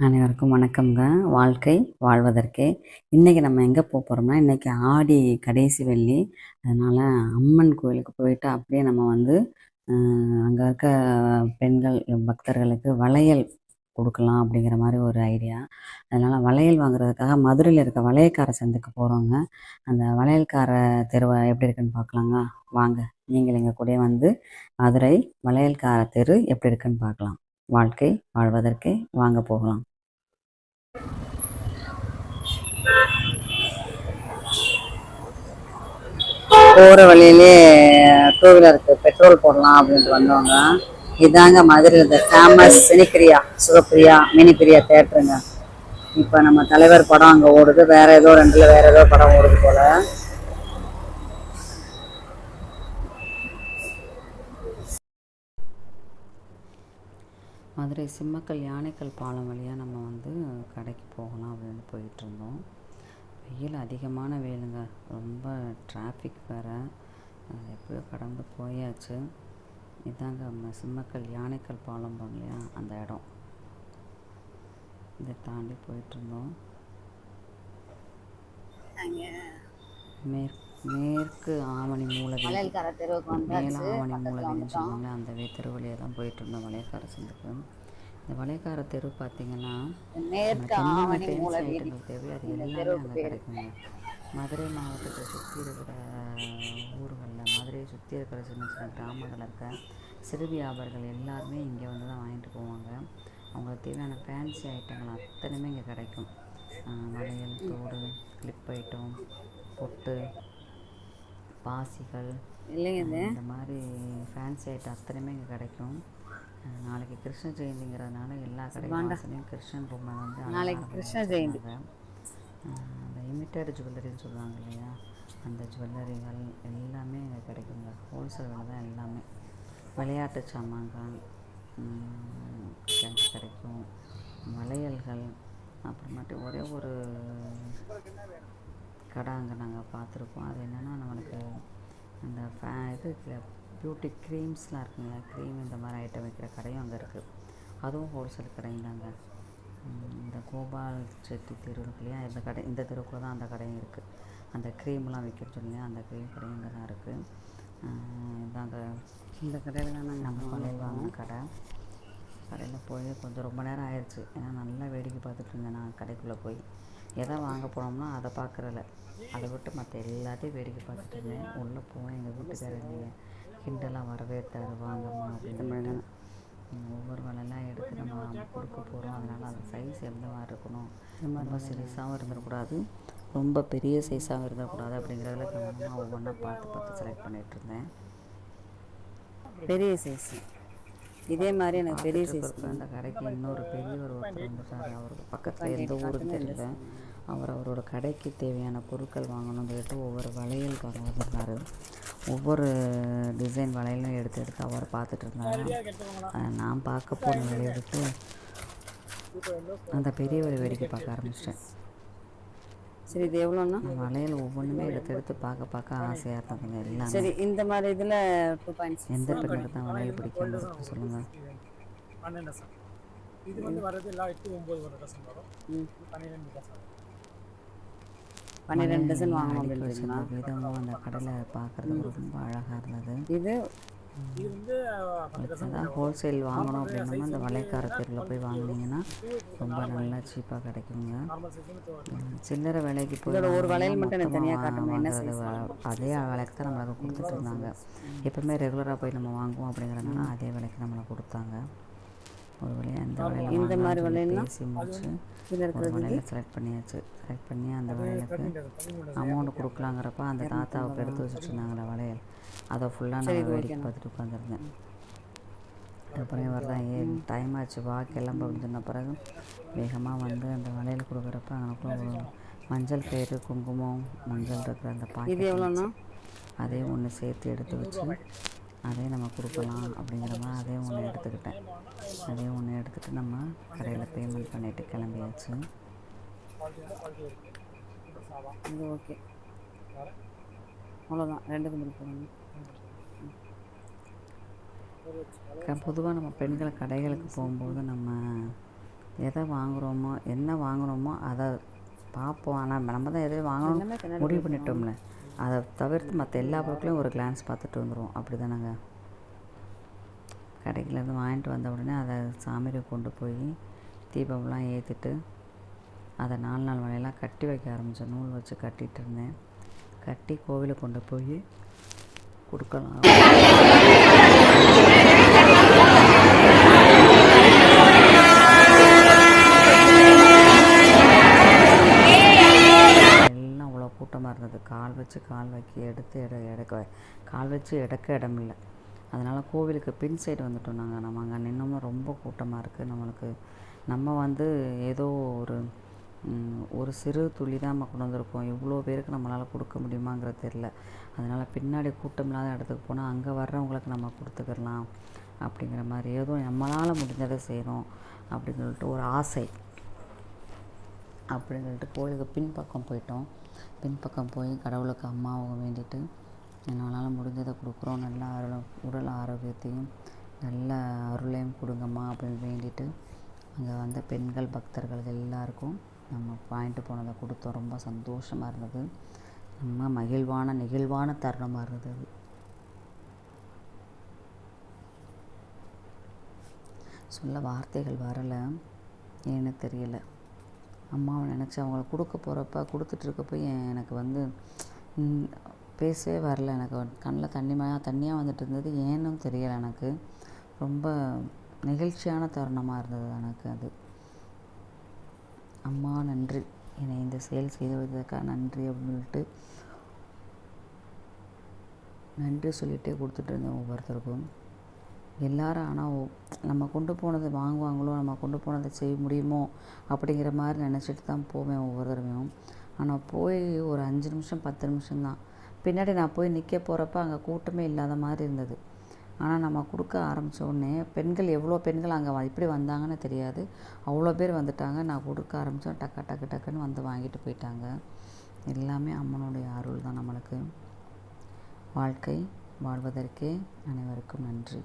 அனைவருக்கும் வணக்கம்ங்க. வாழ்க்கை வாழ்வதற்கே. இன்றைக்கி நம்ம எங்கே போக போகிறோம்னா இன்றைக்கி ஆடி கடைசி வெள்ளி. அதனால் அம்மன் கோயிலுக்கு போயிட்டு அப்படியே நம்ம வந்து அங்கே இருக்க பெண்கள் பக்தர்களுக்கு வளையல் கொடுக்கலாம் அப்படிங்கிற மாதிரி ஒரு ஐடியா அதனால் வளையல் வாங்குறதுக்காக மதுரையில் இருக்க வளையல்கார சந்தைக்கு போகிறோங்க அந்த வளையல்கார தெருவை எப்படி இருக்குன்னு பார்க்கலாங்க? வாங்க. நீங்கள் எங்கள் கூட வந்து மதுரை வளையல்கார தெரு எப்படி இருக்குன்னு பார்க்கலாம். வாழ்க்கை வாழ்வதற்கு வாங்க போகலாம். போகிற வழியிலே டூ வீலருக்கு பெட்ரோல் போடலாம் அப்படின்ட்டு வந்தவங்க இதாங்க மதுரையில் இந்த ஃபேமஸ் சினிப்பிரியா சுகப்பிரியா மினிப்பிரியா தேட்டருங்க இப்போ நம்ம தலைவர் படம் அங்கே ஓடுது வேற ஏதோ ரெண்டுல வேற ஏதோ படம் ஓடுது போல. மதுரை சிம்மக்கல் யானைக்கல் பாலம் வழியாக நம்ம வந்து கடைக்கு போகலாம் அப்படின்னு போயிட்டு இருந்தோம். வெயில் அதிகமான வெயிலுங்க. ரொம்ப டிராஃபிக் வேறு. எப்படியோ கடந்து போயாச்சு. இதாங்க நம்ம சிம்மக்கல் யானைக்கல் பாலம் இல்லையா அந்த இடம். இதை தாண்டி போயிட்டுருந்தோம் மேற்கு மேற்கு ஆவணி மூலவி வளையல்கார தெருவுக்கு மேல ஆவணி வந்துட்டோம். சொல்லுவாங்களே அந்த தெரு வழியாக தான் போயிட்டு இருந்தோம் வளையக்கார சந்துக்கு இந்த வளையக்கார தெரு பார்த்தீங்கன்னா என்னென்ன ஐட்டங்கள் தேவையோ அது எல்லாமே அங்கே கிடைக்குங்க மதுரை மாவட்டத்தை சுற்றி இருக்கிற ஊர்களில் மதுரையை சுற்றி இருக்கிற சின்ன சின்ன கிராமங்களில் இருக்க சிறு வியாபாரிகள் எல்லாருமே இங்கே வந்து தான் வாங்கிட்டு போவாங்க. அவங்களுக்கு தேவையான ஃபேன்சி ஐட்டங்கள் அத்தனையுமே இங்கே கிடைக்கும். வளையல் தோடு கிளிப் ஐட்டம் பொட்டு பாசிகள் இல்லைங்க இந்த மாதிரி ஃபேன்சி ஐட்டம் அத்தனையுமே இங்கே கிடைக்கும். நாளைக்கு கிருஷ்ண ஜெயந்திங்கிறதுனால எல்லா கடைவாசலையும் கிருஷ்ணன் பொம்மை வந்து நாளைக்கு கிருஷ்ண ஜெயந்தி. அந்த இமிட்டட் ஜுவல்லரின்னு சொல்லுவாங்க இல்லையா? அந்த ஜுவல்லரிகள் எல்லாமே இங்கே கிடைக்குங்க. ஹோல்சேல் விலை தான் எல்லாமே. விளையாட்டு சாமான்கள் கிடைக்கும். வளையல்கள் அப்புறமேட்டு ஒரே ஒரு கடை அங்கே நாங்கள் பார்த்துருக்கோம் அது என்னென்னா நம்மளுக்கு அந்த ஃபே இது பியூட்டி க்ரீம்ஸ்லாம் இருக்குங்களா க்ரீம் இந்த மாதிரி ஐட்டம் வைக்கிற கடையும் அங்கே இருக்குது அதுவும் ஹோல்சேல் கடையும் தாங்க. இந்த கோபால் செட்டி தெரு இந்த கடை இந்த தெருவுக்குள்ள தான் அந்த கடையும் இருக்குது அந்த க்ரீம்லாம் விற்கிறது இல்லையா அந்த க்ரீம் கடையும் இங்கே தான் இருக்குது இதாங்க. இந்த கடையில் தான் நாங்கள் வாங்கின கடை. கடையில் போய் கொஞ்சம் ரொம்ப நேரம் ஆயிடுச்சு ஏன்னா நல்லா வேடிக்கை பார்த்துட்டு இருந்தேன் நான் கடைக்குள்ளே போய். எதை வாங்க போனோம்னா அதை பார்க்குறல. அதை விட்டு மற்ற எல்லாத்தையும் வேடிக்கை பார்த்துட்டு இருந்தேன். உள்ளே போவேன் எங்கள் வீட்டுக்காரர் கிண்டல்லாம் வரவே வரவேற்றார். வாங்கம்மா அப்படின்னு உம், ஒவ்வொரு வலையெல்லாம் எடுத்து நம்ம கொடுக்க போகிறோம் அதனால் அந்த சைஸ் எந்த மாதிரி இருக்கணும்? ரொம்ப சிறுசாகவும் இருந்துடக்கூடாது. ரொம்ப பெரிய சைஸாகவும் இருந்துடக்கூடாது அப்படிங்கிறதுல கவனமாக ஒவ்வொன்றா பார்த்து பார்த்து செலக்ட் பண்ணிகிட்டு இருந்தேன். பெரிய சைஸ் இதே மாதிரி எனக்கு பெரிய சைஸ் அந்த கடைக்கு இன்னொரு பெரியவர் ஒருத்தர் வந்துட்டார் அவருக்கு பக்கத்தில் எந்த ஊருன்னு தெரியல. அவர் அவரோட கடைக்கு தேவையான பொருட்கள் வாங்கணும்னு சொல்லிட்டு ஒவ்வொரு வளையல்காரர் வந்திருந்தார். ஒவ்வொரு டிசைன் வளையலும் எடுத்து எடுத்து அவர் பார்த்துட்டு இருந்தாரு. நான் பார்க்க போன வேலையை விட்டு அந்த பெரியவரை வேடிக்கை பார்க்க ஆரம்பிச்சிட்டேன். சரி இது எவ்வளோண்ணா வளையல் ஒவ்வொன்றுமே எடுத்து எடுத்து பார்க்க பார்க்க ஆசையாக இருந்ததுங்க எல்லாமே. சரி இந்த மாதிரி இதில் டூ பாயிண்ட்ஸ். எந்த பெண்ணுக்கு தான் வளையல் பிடிக்கும் சொல்லுங்கள் பன்னெண்டு இது வந்து வர்றது எல்லாம் எட்டு ஒம்பது ஒரு டசன் வரும். பன்னிரெண்டு டசன் பன்னிரெண்டு டசன் வாங்கணும் அப்படின்னு விதமும் அந்த கடையில் பார்க்குறதுக்கு ரொம்ப அழகாக இருந்தது. இது அதான் ஹோல்சேல் வாங்கணும் அப்படின்னா அந்த வளைக்கார தெருவில் போய் வாங்கினீங்கன்னா ரொம்ப நல்லா சீப்பாக கிடைக்குங்க. சில்லறை விலைக்கு போய் ஒரு வளையல் மட்டும் எனக்கு மொத்தமா தனியா காட்டுங்க. என்ன வாங்குறது வ- அதே விலைக்கு தான் நம்மளுக்கு கொடுத்துட்டு இருந்தாங்க. எப்பவுமே ரெகுலராக போய் நம்ம வாங்குவோம் அப்படிங்கிறதுனால அதே விலைக்கு நம்மளை கொடுத்தாங்க. ஒரு வழியாக இந்த வளையல் இந்த மாதிரி வளையல்னா? பேசி முடிச்சு ஒரு வளையல் செலக்ட் பண்ணியாச்சு. செலக்ட் பண்ணி அந்த பதிமூணு அமௌண்ட் கொடுக்கலாங்கிறப்ப அந்த தாத்தாவுக்கு எடுத்து வச்சுட்டு இருந்தாங்களே வளையல். அதை ஃபுல்லாக நான் வேடிக்கை பார்த்துட்டு உட்காந்துருந்தேன். அப்புறம் இவர் தான் ஏன் டைம் ஆச்சு வா கிளம்பு அப்படின்னு சொன்ன பிறகு வேகமாக வந்து அந்த வளையல் கொடுக்குறப்ப அங்கே மஞ்சள் கயிறு குங்குமம் மஞ்சள் இருக்கிற அந்த இது பாக்கெட் எவ்வளோண்ணா? அதே ஒன்று சேர்த்து எடுத்து வச்சு அதே நம்ம கொடுக்கலாம் அப்படிங்கிற மாதிரி அதே ஒன்று எடுத்துக்கிட்டேன். அதே ஒன்று எடுத்துகிட்டு நம்ம கடையில் பேமெண்ட் பண்ணிவிட்டு கிளம்பியாச்சு. இது ஓகே அவ்வளோதான் ரெண்டுக்கு போடுங்க பொதுவாக நம்ம பெண்கள் கடைகளுக்கு போகும்போது நம்ம எதை வாங்குகிறோமோ என்ன வாங்குகிறோமோ அதை பார்ப்போம். ஆனால் நம்ம தான் எதை வாங்கணும் முடிவு பண்ணிட்டோம்ல. அதை தவிர்த்து மற்ற எல்லா பொருட்களையும் ஒரு கிளான்ஸ் பார்த்துட்டு வந்துடுவோம் அப்படி தானேங்க கடைக்கிலேருந்து வாங்கிட்டு வந்த உடனே அதை சாமியை கொண்டு போய் தீபம்லாம் ஏற்றிட்டு அதை நாலு நாள் வரையெல்லாம் கட்டி வைக்க ஆரம்பித்தேன் நூல் வச்சு கட்டிகிட்டு இருந்தேன். கட்டி கோவிலை கொண்டு போய் கொடுக்கலாம் எல்லாம் அவ்வளோ இருந்தது கால் வச்சு கால் வைக்க எடுத்து எட எடுக்க கால் வச்சு எடுக்க இடம் இல்லை. அதனால் கோவிலுக்கு பின் சைடு வந்துட்டோம் நாங்கள் நம்ம அங்கே நின்னோம்னா ரொம்ப கூட்டமாக இருக்குது நம்மளுக்கு நம்ம வந்து ஏதோ ஒரு ஒரு சிறு துளி தான் நம்ம கொண்டு வந்திருக்கோம். இவ்வளோ பேருக்கு நம்மளால் கொடுக்க முடியுமாங்கிறது தெரில அதனால் பின்னாடி கூட்டம் இல்லாத இடத்துக்கு போனால் அங்கே வர்றவங்களுக்கு நம்ம கொடுத்துக்கிடலாம் அப்படிங்கிற மாதிரி. ஏதோ நம்மளால் முடிஞ்சதை செய்கிறோம் அப்படின்னு சொல்லிட்டு ஒரு ஆசை. அப்படின்னு சொல்லிட்டு கோயிலுக்கு பின்பக்கம் போயிட்டோம். பின்பக்கம் போய் கடவுளுக்கு அம்மாவை வேண்டிட்டு என்னால் முடிஞ்சதை கொடுக்குறோம். நல்ல அருளும் உடல் ஆரோக்கியத்தையும் நல்ல அருளையும் கொடுங்கம்மா அப்படின்னு வேண்டிட்டு அங்கே வந்த பெண்கள் பக்தர்கள் எல்லாருக்கும் நம்ம வாங்கிட்டு போனதை கொடுத்தோம். ரொம்ப சந்தோஷமாக இருந்தது. ரொம்ப மகிழ்வான நெகிழ்வான தருணமாக இருந்தது அது. சொல்ல வார்த்தைகள் வரலை. ஏன்னு தெரியலை. அம்மாவை நினச்சி அவங்கள கொடுக்க போகிறப்ப கொடுத்துட்ருக்கப்போ எனக்கு வந்து பேசவே வரல. எனக்கு கண்ணில் தண்ணி மழை தண்ணியாக வந்துட்டு இருந்தது. ஏன்னும் தெரியலை எனக்கு. ரொம்ப நெகிழ்ச்சியான தருணமாக இருந்தது எனக்கு அது. அம்மா நன்றி. என்னை இந்த செயல் செய்து வைத்ததுக்காக நன்றி அப்படின்னு சொல்லிட்டு நன்றி சொல்லிகிட்டே கொடுத்துட்டு இருந்தேன் ஒவ்வொருத்தருக்கும். எல்லாரும் ஆனால் நம்ம கொண்டு போனதை வாங்குவாங்களோ நம்ம கொண்டு போனதை செய்ய முடியுமோ? அப்படிங்கிற மாதிரி நினச்சிட்டு தான் போவேன் ஒவ்வொரு தடவையும். ஆனால் போய் ஒரு அஞ்சு நிமிஷம் பத்து நிமிஷம்தான் பின்னாடி நான் போய் நிற்க போகிறப்ப அங்கே கூட்டமே இல்லாத மாதிரி இருந்தது. ஆனால் நம்ம கொடுக்க ஆரம்பித்த உடனே பெண்கள் எவ்வளோ பெண்கள் அங்கே எப்படி வந்தாங்கன்னு தெரியாது. அவ்வளோ பேர் வந்துட்டாங்க. நான் கொடுக்க ஆரம்பித்தோம் டக்கு டக்கு டக்குன்னு வந்து வாங்கிட்டு போயிட்டாங்க. எல்லாமே அம்மனுடைய அருள் தான் நம்மளுக்கு. வாழ்க்கை வாழ்வதற்கே அனைவருக்கும் நன்றி.